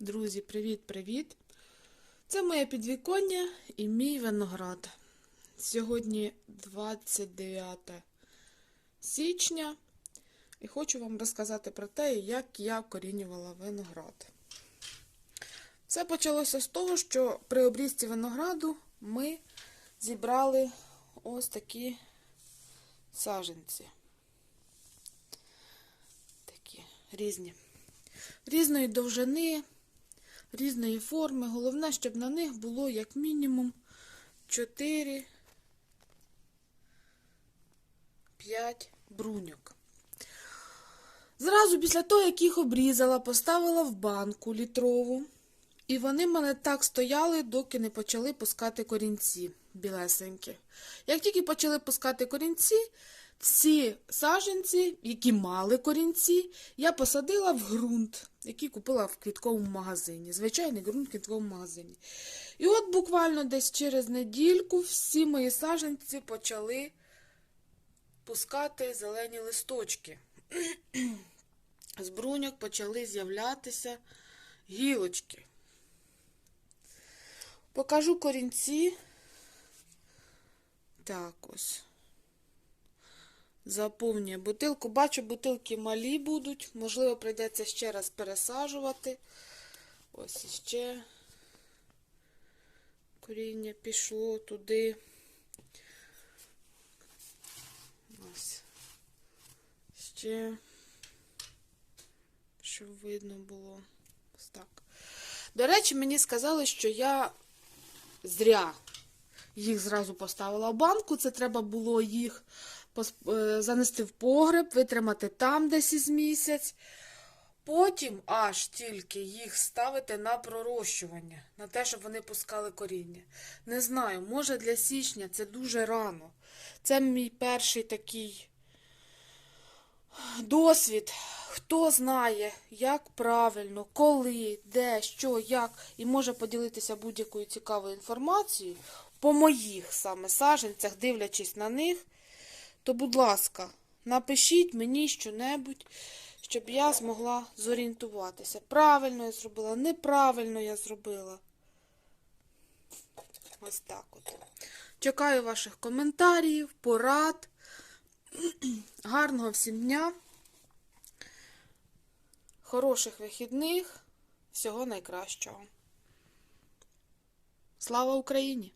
Друзі, привіт-привіт! Це моє підвіконня і мій виноград. Сьогодні 29 січня, і хочу вам розказати про те, як я вкорінювала виноград. Все почалося з того, що при обрізці винограду ми зібрали ось такі саженці. Такі різні. Різної довжини, різної форми. Головне, щоб на них було як мінімум 4 5 бруньок. Зразу після того, як їх обрізала, поставила в банку літрову. І вони мене так стояли, доки не почали пускати корінці білесенькі. Як тільки почали пускати корінці, всі саженці, які мали корінці, я посадила в ґрунт, який купила в квітковому магазині. Звичайний ґрунт в квітковому магазині. І от буквально десь через недільку всі мої саженці почали пускати зелені листочки. З бруньок почали з'являтися гілочки. Покажу корінці. Так ось. Заповнює бутилку. Бачу, бутилки малі будуть. Можливо, прийдеться ще раз пересаджувати. Ось іще коріння пішло туди. Ось. Ще, щоб видно було. Ось так. До речі, мені сказали, що я зря їх зразу поставила в банку. Це треба було їх е, занести в погреб, витримати там десь із місяць. Потім аж тільки їх ставити на пророщування, на те, щоб вони пускали коріння. Не знаю, може для січня це дуже рано. Це мій перший такий досвід. Хто знає, як правильно, коли, де, що, як, і може поділитися будь-якою цікавою інформацією по моїх саме саженцях, дивлячись на них, то, будь ласка, напишіть мені щонебудь, щоб я змогла зорієнтуватися. Правильно я зробила, неправильно я зробила. Ось так от. Чекаю ваших коментарів, порад. Гарного всім дня. Хороших вихідних. Всього найкращого. Слава Україні!